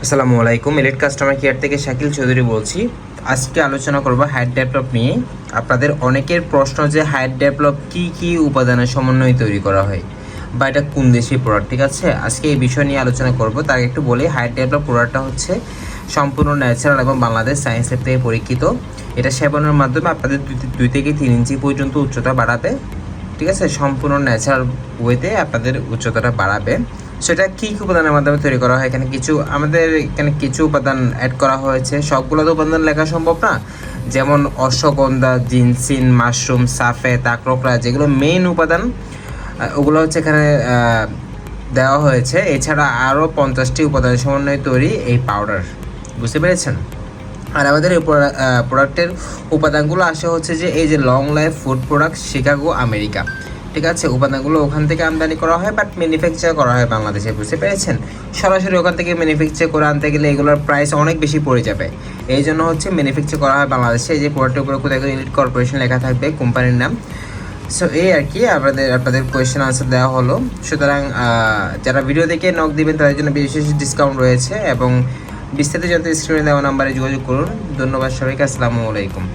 আসসালামু আলাইকুম elite customer care থেকে শাকিল চৌধুরী বলছি। আজকে আলোচনা করব হাইট ডেভেলপ নিয়ে। আপনাদের অনেকের প্রশ্ন যে হাইট ডেভেলপ কি কি উপাদানের সমন্বয়ে তৈরি করা হয় বা এটা কোন দেশের প্রোডাক্ট ঠিক আছে? আজকে এই বিষয় নিয়ে আলোচনা করব। তার একটু বলি হাইট ডেভেলপ প্রোডাক্টটা হচ্ছে সম্পূর্ণ ন্যাচারাল এবং বাংলাদেশ সায়েন্স ল্যাব থেকে পরীক্ষিত। এটা সেবনের মাধ্যমে আপনাদের দুই- দুই থেকে তিন ইঞ্চি পর্যন্ত উচ্চতা বাড়াবে, ঠিক আছে? সম্পূর্ণ ন্যাচারাল ওয়েতে আপনাদের উচ্চতাটা বাড়াবে। সেটা কী কী উপাদানের মাধ্যমে তৈরি করা হয়? এখানে কিছু, আমাদের এখানে কিছু উপাদান অ্যাড করা হয়েছে। সবগুলো তো উপাদান লেখা সম্ভব না? যেমন অশ্বগন্ধা, জিনসিন, মাশরুম সাফে তাকরকরা যেগুলো মেইন উপাদান ওগুলো হচ্ছে এখানে দেওয়া হয়েছে। এছাড়া আরও পঞ্চাশটি উপাদানের সমন্বয়ে তৈরি এই পাউডার বুঝতে পেরেছেন? আর আমাদের এই প্রোডাক্টের উপাদানগুলো আসে হচ্ছে যে এই যে long life food product Chicago America ঠিক আছে, উপাদানগুলো ওখান থেকে আমদানি করা হয় বাট ম্যানুফ্যাকচার করা হয় বাংলাদেশে, বুঝতে পেরেছেন? সরাসরি ওখান থেকে ম্যানুফ্যাকচার করে আনতে গেলে এগুলোর প্রাইস অনেক বেশি পড়ে যাবে। এই জন্য হচ্ছে ম্যানুফ্যাকচার করা হয় বাংলাদেশে, এই যে প্রোডাক্টের উপরে কোথায় ইলিট কর্পোরেশন লেখা থাকবে কোম্পানির নাম। সো এই আর কি, আপনাদের আপনাদের কোয়েশ্চেন আনসার দেওয়া হলো। সুতরাং যারা ভিডিও দেখে নক দিবেন, তাদের জন্য বিশেষ ডিসকাউন্ট রয়েছে এবং বিস্তারিত জানতে স্ক্রিনে দেওয়া নাম্বারে যোগাযোগ করুন। ধন্যবাদ সবাইকে, আসসালামু আলাইকুম।